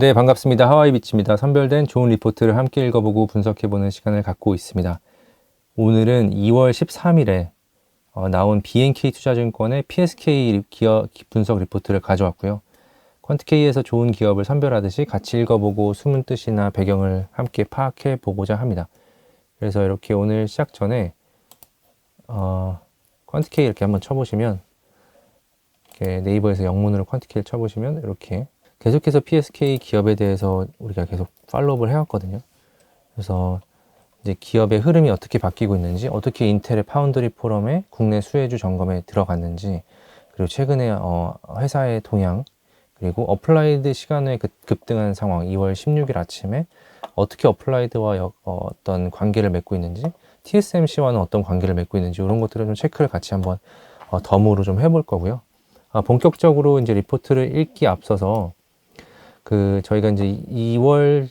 네, 반갑습니다. 하와이 비치입니다. 선별된 좋은 리포트를 함께 읽어보고 분석해보는 시간을 갖고 있습니다. 오늘은 2월 13일에 어, 나온 BNK 투자증권의 PSK 기업 분석 리포트를 가져왔고요. 퀀트K에서 좋은 기업을 선별하듯이 같이 읽어보고 숨은 뜻이나 배경을 함께 파악해 보고자 합니다. 그래서 이렇게 오늘 시작 전에 어, 퀀트K 이렇게 한번 쳐보시면 네이버에서 영문으로 퀀트K를 쳐보시면 이렇게 계속해서 PSK 기업에 대해서 우리가 계속 팔로우를 해왔거든요. 그래서 이제 기업의 흐름이 어떻게 바뀌고 있는지, 어떻게 인텔의 파운드리 포럼에 국내 수혜주 점검에 들어갔는지, 그리고 최근에 어, 회사의 동향, 그리고 어플라이드 시간에 그 급등한 상황, 2월 16일 아침에 어떻게 어플라이드와 여, 어, 어떤 관계를 맺고 있는지, TSMC와는 어떤 관계를 맺고 있는지 이런 것들을 좀 체크를 같이 한번 어, 덤으로 좀 해볼 거고요. 아, 본격적으로 이제 리포트를 읽기 앞서서 그 저희가 이제 2월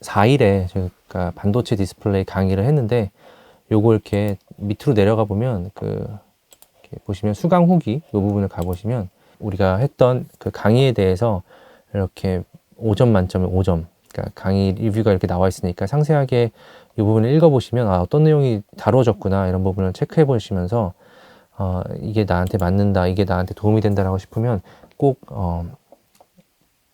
4일에 저희가 반도체 디스플레이 강의를 했는데 요거 이렇게 밑으로 내려가 보면 그 보시면 수강 후기 이 부분을 가 보시면 우리가 했던 그 강의에 대해서 이렇게 5점 만점에 5점 그러니까 강의 리뷰가 이렇게 나와 있으니까 상세하게 이 부분을 읽어 보시면 아 어떤 내용이 다뤄졌구나 이런 부분을 체크해 보시면서 어 이게 나한테 맞는다 이게 나한테 도움이 된다라고 싶으면 꼭 어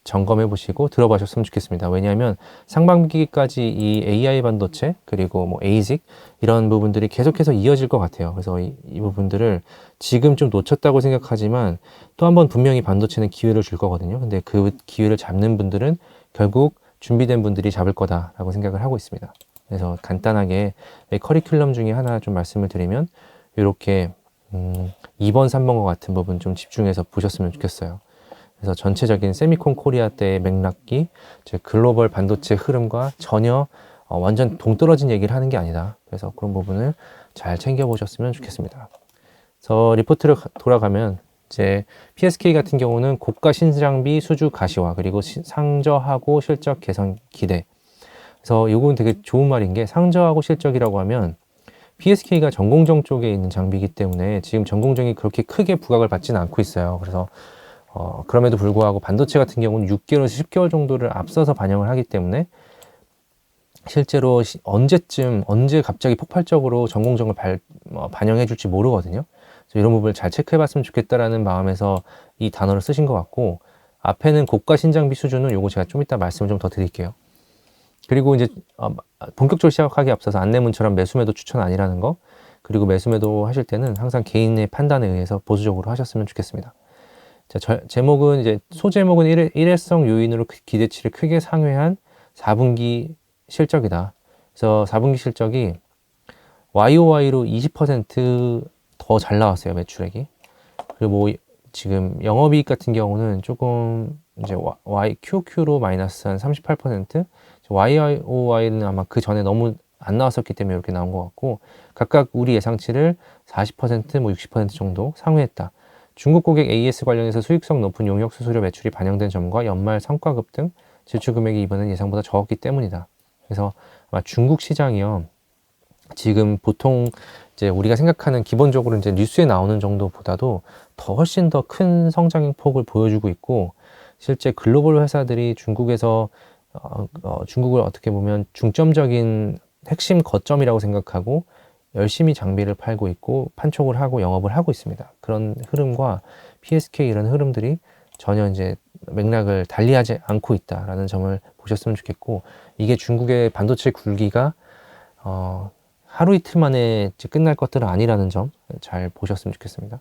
점검해 보시고 들어보셨으면 좋겠습니다. 왜냐하면 상반기까지 이 AI 반도체 그리고 뭐 ASIC 이런 부분들이 계속해서 이어질 것 같아요. 그래서 이, 이 부분들을 지금 좀 놓쳤다고 생각하지만 또 한 번 분명히 반도체는 기회를 줄 거거든요. 근데 그 기회를 잡는 분들은 결국 준비된 분들이 잡을 거다라고 생각을 하고 있습니다. 그래서 간단하게 커리큘럼 중에 하나 좀 말씀을 드리면 이렇게 음, 2번, 3번과 같은 부분 좀 집중해서 보셨으면 좋겠어요. 그래서 전체적인 세미콘 코리아 때의 맥락이 즉 글로벌 반도체 흐름과 전혀 어, 완전 동떨어진 얘기를 하는 게 아니다. 그래서 그런 부분을 잘 챙겨보셨으면 좋겠습니다. 그래서 리포트를 돌아가면 이제 PSK 같은 경우는 고가 신장비 수주 가시화 그리고 시, 상저하고 실적 개선 기대. 그래서 이건 되게 좋은 말인 게 상저하고 실적이라고 하면 PSK가 전공정 쪽에 있는 장비이기 때문에 지금 전공정이 그렇게 크게 부각을 받지는 않고 있어요. 그래서 어, 그럼에도 불구하고 반도체 같은 경우는 6개월에서 10개월 정도를 앞서서 반영을 하기 때문에 실제로 시, 언제쯤 언제 갑자기 폭발적으로 전공정을 발, 어, 반영해 줄지 모르거든요. 그래서 이런 부분을 잘 체크해 봤으면 좋겠다라는 마음에서 이 단어를 쓰신 것 같고 앞에는 고가 신장비 수준은 요거 제가 좀 이따 말씀을 좀 더 드릴게요. 그리고 이제 어, 본격적으로 시작하기 앞서서 안내문처럼 매수매도 추천 아니라는 거 그리고 매수매도 하실 때는 항상 개인의 판단에 의해서 보수적으로 하셨으면 좋겠습니다. 자, 저, 제목은 이제 소제목은 일회, 일회성 요인으로 기대치를 크게 상회한 4분기 실적이다. 그래서 4분기 실적이 YOY로 20%더 잘 나왔어요, 매출액이. 그리고 뭐 지금 영업이익 같은 경우는 조금 이제 Y, QQ로 마이너스 한 38%, YOY는 아마 그 전에 너무 안 나왔었기 때문에 이렇게 나온 것 같고, 각각 우리 예상치를 40%, 뭐 60% 정도 상회했다. 중국 고객 AS 관련해서 수익성 높은 용역 수수료 매출이 반영된 점과 연말 성과 급 등, 지출 금액이 이번엔 예상보다 적었기 때문이다. 그래서 아마 중국 시장이요. 지금 보통 이제 우리가 생각하는 기본적으로 이제 뉴스에 나오는 정도보다도 더 훨씬 더 큰 성장 폭을 보여주고 있고 실제 글로벌 회사들이 중국에서 어, 어, 중국을 어떻게 보면 중점적인 핵심 거점이라고 생각하고 열심히 장비를 팔고 있고 판촉을 하고 영업을 하고 있습니다. 그런 흐름과 PSK 이런 흐름들이 전혀 이제 맥락을 달리하지 않고 있다라는 점을 보셨으면 좋겠고 이게 중국의 반도체 굴기가 어, 하루 이틀 만에 끝날 것들은 아니라는 점 잘 보셨으면 좋겠습니다.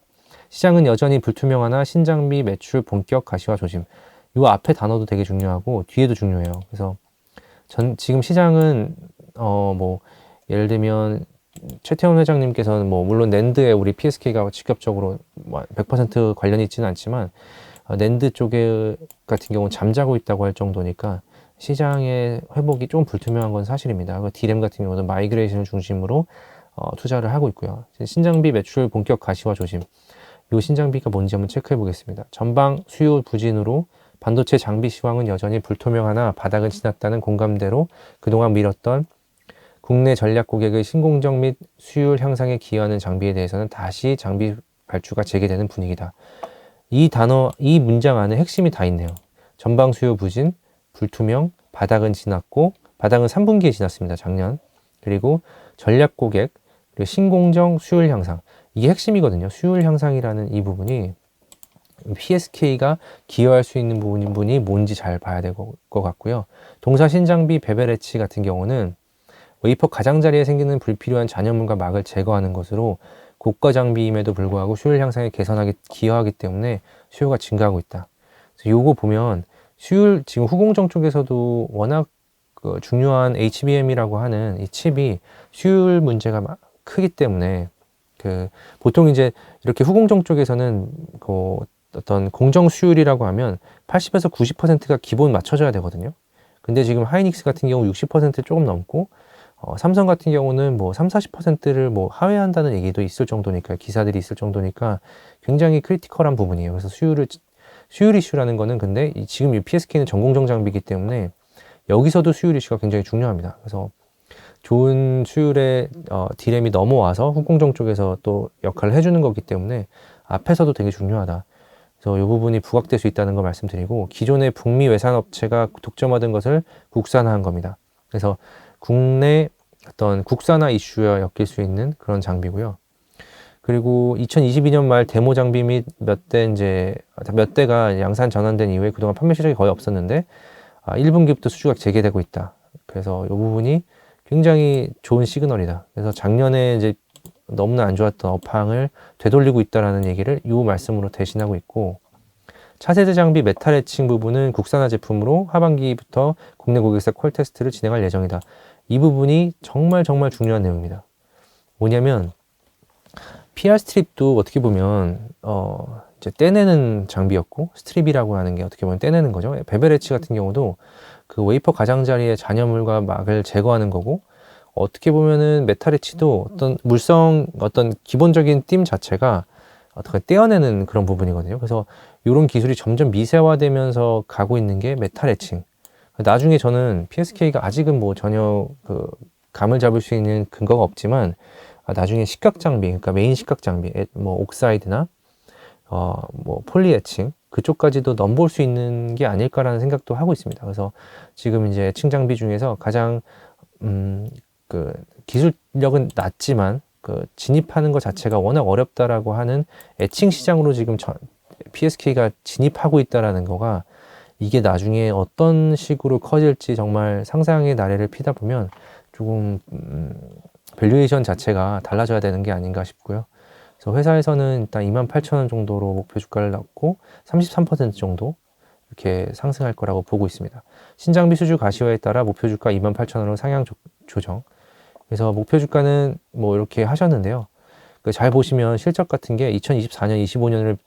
시장은 여전히 불투명하나 신장비 매출 본격 가시화 조심. 이 앞에 단어도 되게 중요하고 뒤에도 중요해요. 그래서 전 지금 시장은 어 뭐 예를 들면 최태원 회장님께서는 뭐 물론 낸드에 우리 PSK가 직접적으로 100%뭐 관련이 있지는 않지만 어, 낸드 쪽에 같은 경우는 잠자고 있다고 할 정도니까 시장의 회복이 좀 불투명한 건 사실입니다. 그 디램 같은 경우도 마이그레이션을 중심으로 어, 투자를 하고 있고요. 신장비 매출 본격 가시화 조심. 이 신장비가 뭔지 한번 체크해 보겠습니다. 전방 수요 부진으로 반도체 장비 시황은 여전히 불투명하나 바닥은 지났다는 공감대로 그동안 밀었던 국내 전략 고객의 신공정 및 수율 향상에 기여하는 장비에 대해서는 다시 장비 발주가 재개되는 분위기다. 이 단어, 이 문장 안에 핵심이 다 있네요. 전방 수요 부진, 불투명, 바닥은 지났고 바닥은 3분기에 지났습니다. 작년. 그리고 전략 고객, 그리고 신공정, 수율 향상. 이게 핵심이거든요. 수율 향상이라는 이 부분이 PSK가 기여할 수 있는 부분이 뭔지 잘 봐야 될 것 같고요. 동사 신장비 베베레치 같은 경우는 웨이퍼 가장자리에 생기는 불필요한 잔여물과 막을 제거하는 것으로 고가 장비임에도 불구하고 수율 향상에 개선하기 기여하기 때문에 수요가 증가하고 있다. 그래서 요거 보면 수율 지금 후공정 쪽에서도 워낙 그 중요한 HBM이라고 하는 이 칩이 수율 문제가 크기 때문에 그 보통 이제 이렇게 후공정 쪽에서는 그 어떤 공정 수율이라고 하면 80에서 90%가 기본 맞춰져야 되거든요. 근데 지금 하이닉스 같은 경우 60% 조금 넘고 어, 삼성 같은 경우는 뭐 3, 40%를 뭐 하회한다는 얘기도 있을 정도니까 기사들이 있을 정도니까 굉장히 크리티컬한 부분이에요. 그래서 수율을 수율 이슈라는 거는 근데 지금 이 PSK는 전공정 장비이기 때문에 여기서도 수율 이슈가 굉장히 중요합니다. 그래서 좋은 수율의 어, 디램이 넘어와서 후공정 쪽에서 또 역할을 해주는 거기 때문에 앞에서도 되게 중요하다. 그래서 이 부분이 부각될 수 있다는 걸 말씀드리고 기존의 북미 외산 업체가 독점하던 것을 국산화한 겁니다. 그래서 국내 어떤 국산화 이슈와 엮일 수 있는 그런 장비고요. 그리고 2022년 말 데모 장비 및 몇 대 이제 몇 대가 양산 전환된 이후에 그동안 판매 실적이 거의 없었는데 아, 1분기부터 수주가 재개되고 있다. 그래서 이 부분이 굉장히 좋은 시그널이다. 그래서 작년에 이제 너무나 안 좋았던 업황을 되돌리고 있다라는 얘기를 이 말씀으로 대신하고 있고 차세대 장비 메탈 해칭 부분은 국산화 제품으로 하반기부터 국내 고객사 콜 테스트를 진행할 예정이다. 이 부분이 정말 정말 중요한 내용입니다. 뭐냐면 PR 스트립도 어떻게 보면 어 이제 떼내는 장비였고 스트립이라고 하는 게 어떻게 보면 떼내는 거죠. 베베레치 같은 경우도 그 웨이퍼 가장자리의 잔여물과 막을 제거하는 거고 어떻게 보면은 메탈에치도 어떤 물성 어떤 기본적인 띠 자체가 어떻게 떼어내는 그런 부분이거든요. 그래서 이런 기술이 점점 미세화되면서 가고 있는 게 메탈 에칭. 나중에 저는 PSK가 아직은 뭐 전혀 그 감을 잡을 수 있는 근거가 없지만 나중에 식각 장비, 그러니까 메인 식각 장비, 뭐 옥사이드나 어 뭐 폴리 에칭 그쪽까지도 넘볼 수 있는 게 아닐까라는 생각도 하고 있습니다. 그래서 지금 이제 에칭 장비 중에서 가장 음, 그 기술력은 낮지만 그 진입하는 것 자체가 워낙 어렵다라고 하는 애칭 시장으로 지금 저, PSK가 진입하고 있다라는 거가 이게 나중에 어떤 식으로 커질지 정말 상상의 나래를 피다 보면 조금 음, 밸류에이션 자체가 달라져야 되는 게 아닌가 싶고요. 그래서 회사에서는 일단 28,000원 정도로 목표 주가를 넣고 33% 정도 이렇게 상승할 거라고 보고 있습니다. 신장비 수주 가시화에 따라 목표 주가 28,000원으로 상향 조 정. 그래서 목표 주가는 뭐 이렇게 하셨는데요. 그 잘 보시면 실적 같은 게 2024년, 25년을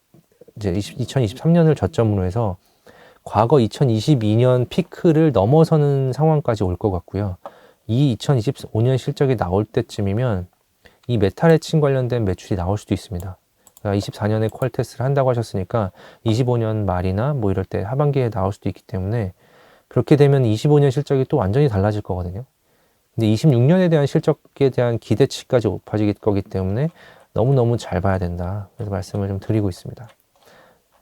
이제 2023년을 저점으로 해서 과거 2022년 피크를 넘어서는 상황까지 올 것 같고요. 이 2025년 실적이 나올 때쯤이면 이 메탈 해칭 관련된 매출이 나올 수도 있습니다. 그러니까 24년에 퀄 테스트를 한다고 하셨으니까 25년 말이나 뭐 이럴 때 하반기에 나올 수도 있기 때문에 그렇게 되면 25년 실적이 또 완전히 달라질 거거든요. 근데 26년에 대한 실적에 대한 기대치까지 높아질 거기 때문에 너무너무 잘 봐야 된다. 그래서 말씀을 좀 드리고 있습니다.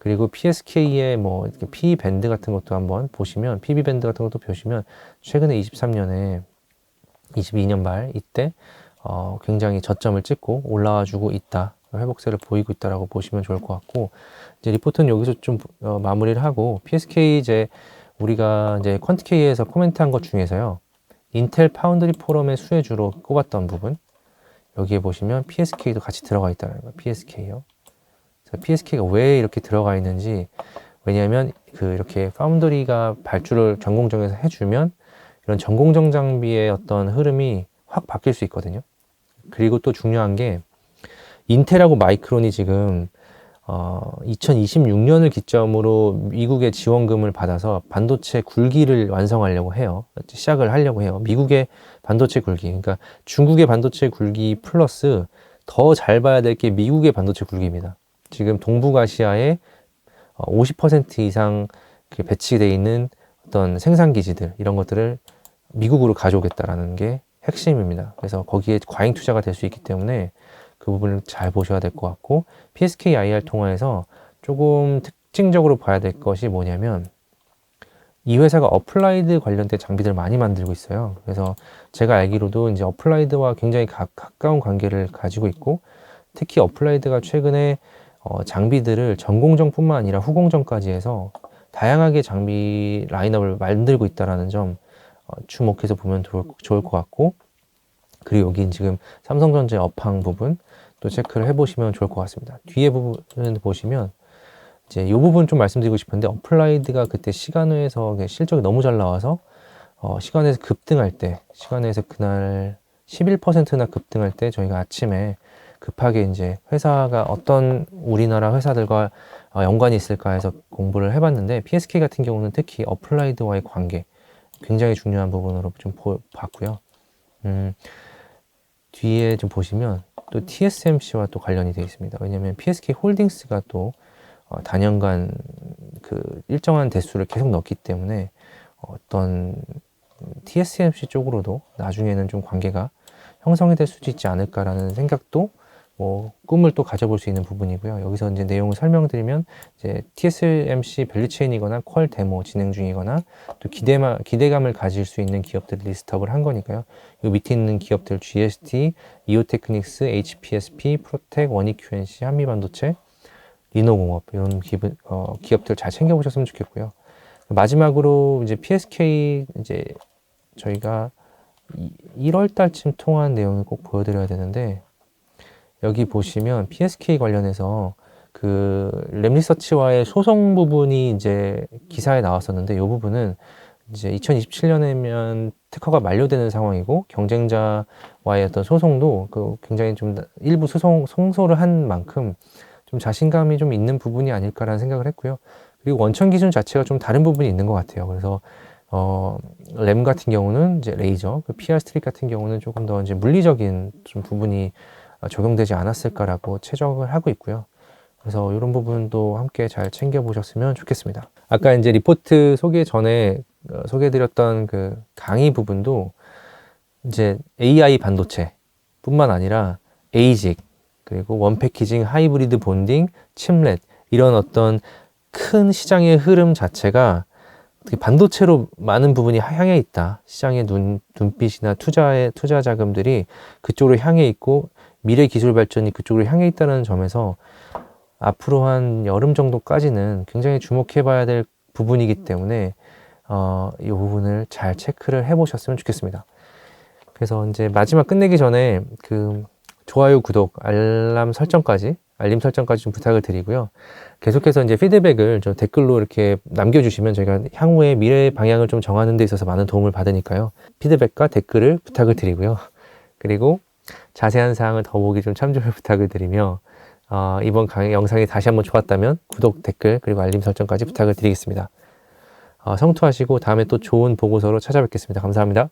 그리고 PSK의 뭐 P 밴드 같은 것도 한번 보시면 PB 밴드 같은 것도 보시면 최근에 23년에 22년 말 이때 어 굉장히 저점을 찍고 올라와 주고 있다. 회복세를 보이고 있다라고 보시면 좋을 것 같고 이제 리포트는 여기서 좀 어, 마무리를 하고 PSK 이제 우리가 이제 퀀트K에서 코멘트한 것 중에서요. 인텔 파운드리 포럼의 수혜주로 꼽았던 부분 여기에 보시면 PSK도 같이 들어가 있다는 거예요. PSK요. PSK가 왜 이렇게 들어가 있는지 왜냐하면 그 이렇게 파운드리가 발주를 전공정에서 해주면 이런 전공정 장비의 어떤 흐름이 확 바뀔 수 있거든요. 그리고 또 중요한 게 인텔하고 마이크론이 지금 어, 2026년을 기점으로 미국의 지원금을 받아서 반도체 굴기를 완성하려고 해요. 시작을 하려고 해요. 미국의 반도체 굴기. 그러니까 중국의 반도체 굴기 플러스 더 잘 봐야 될 게 미국의 반도체 굴기입니다. 지금 동북아시아에 50% 이상 배치되어 있는 어떤 생산 기지들 이런 것들을 미국으로 가져오겠다라는 게 핵심입니다. 그래서 거기에 과잉 투자가 될 수 있기 때문에 그 부분을 잘 보셔야 될 것 같고 PSK IR 통화에서 조금 특징적으로 봐야 될 것이 뭐냐면 이 회사가 어플라이드 관련된 장비들을 많이 만들고 있어요. 그래서 제가 알기로도 이제 어플라이드와 굉장히 가, 가까운 관계를 가지고 있고 특히 어플라이드가 최근에 어, 장비들을 전공정뿐만 아니라 후공정까지 해서 다양하게 장비 라인업을 만들고 있다라는 점 어, 주목해서 보면 좋을, 좋을 것 같고 그리고 여기 지금 삼성전자 업황 부분 또 체크를 해보시면 좋을 것 같습니다. 뒤에 부분 보시면 이제 이 부분 좀 말씀드리고 싶은데 어플라이드가 그때 시간회에서 실적이 너무 잘 나와서 어, 시간에서 급등할 때 시간에서 그날 11%나 급등할 때 저희가 아침에 급하게 이제 회사가 어떤 우리나라 회사들과 어, 연관이 있을까 해서 공부를 해봤는데 PSK 같은 경우는 특히 어플라이드와의 관계 굉장히 중요한 부분으로 좀 보, 봤고요. 음, 뒤에 좀 보시면 또 TSMC와 또 관련이 되어 있습니다. 왜냐하면 PSK 홀딩스가 또 어, 단연간 그 일정한 대수를 계속 넣기 때문에 어떤 TSMC 쪽으로도 나중에는 좀 관계가 형성이 될 수도 있지 않을까라는 생각도 뭐 꿈을 또 가져볼 수 있는 부분이고요. 여기서 이제 내용을 설명드리면 이제 TSMC 밸류체인이거나 퀄 데모 진행 중이거나 또 기대마, 기대감을 가질 수 있는 기업들 리스트업을 한 거니까요. 이 밑에 있는 기업들 GST, 이오테크닉스, HPSP, 프로텍, 원익QNC, 한미반도체, 리노공업 이런 기분, 어, 기업들 잘 챙겨보셨으면 좋겠고요. 마지막으로 이제 PSK 이제 저희가 1월 달쯤 통한 내용을 꼭 보여드려야 되는데 여기 보시면 PSK 관련해서 그 랩리서치와의 소송 부분이 이제 기사에 나왔었는데 이 부분은 이제 2027년에면 특허가 만료되는 상황이고 경쟁자와의 어떤 소송도 그 굉장히 좀 일부 소송 성소를 한 만큼 좀 자신감이 좀 있는 부분이 아닐까라는 생각을 했고요. 그리고 원천 기준 자체가 좀 다른 부분이 있는 것 같아요. 그래서 어, 램 같은 경우는 이제 레이저, 그 PR 스트릭 같은 경우는 조금 더 이제 물리적인 좀 부분이 적용되지 않았을까라고 체적을 하고 있고요. 그래서 이런 부분도 함께 잘 챙겨 보셨으면 좋겠습니다. 아까 이제 리포트 소개 전에 어, 소개해드렸던 그 강의 부분도 이제 AI 반도체 뿐만 아니라 에이직 그리고 원패키징, 하이브리드 본딩, 칩렛 이런 어떤 큰 시장의 흐름 자체가 반도체로 많은 부분이 향해 있다. 시장의 눈, 눈빛이나 투자의 투자 자금들이 그쪽으로 향해 있고 미래 기술 발전이 그쪽으로 향해 있다는 점에서 앞으로 한 여름 정도까지는 굉장히 주목해 봐야 될 부분이기 때문에 어, 이 부분을 잘 체크를 해 보셨으면 좋겠습니다. 그래서 이제 마지막 끝내기 전에 그 좋아요, 구독, 알람 설정까지 알림 설정까지 좀 부탁을 드리고요. 계속해서 이제 피드백을 좀 댓글로 이렇게 남겨주시면 저희가 향후에 미래 방향을 좀 정하는 데 있어서 많은 도움을 받으니까요. 피드백과 댓글을 부탁을 드리고요. 그리고 자세한 사항을 더 보기 좀 참조를 부탁을 드리며 어, 이번 강의 영상이 다시 한번 좋았다면 구독, 댓글, 그리고 알림 설정까지 부탁을 드리겠습니다. 어, 성투하시고 다음에 또 좋은 보고서로 찾아뵙겠습니다. 감사합니다.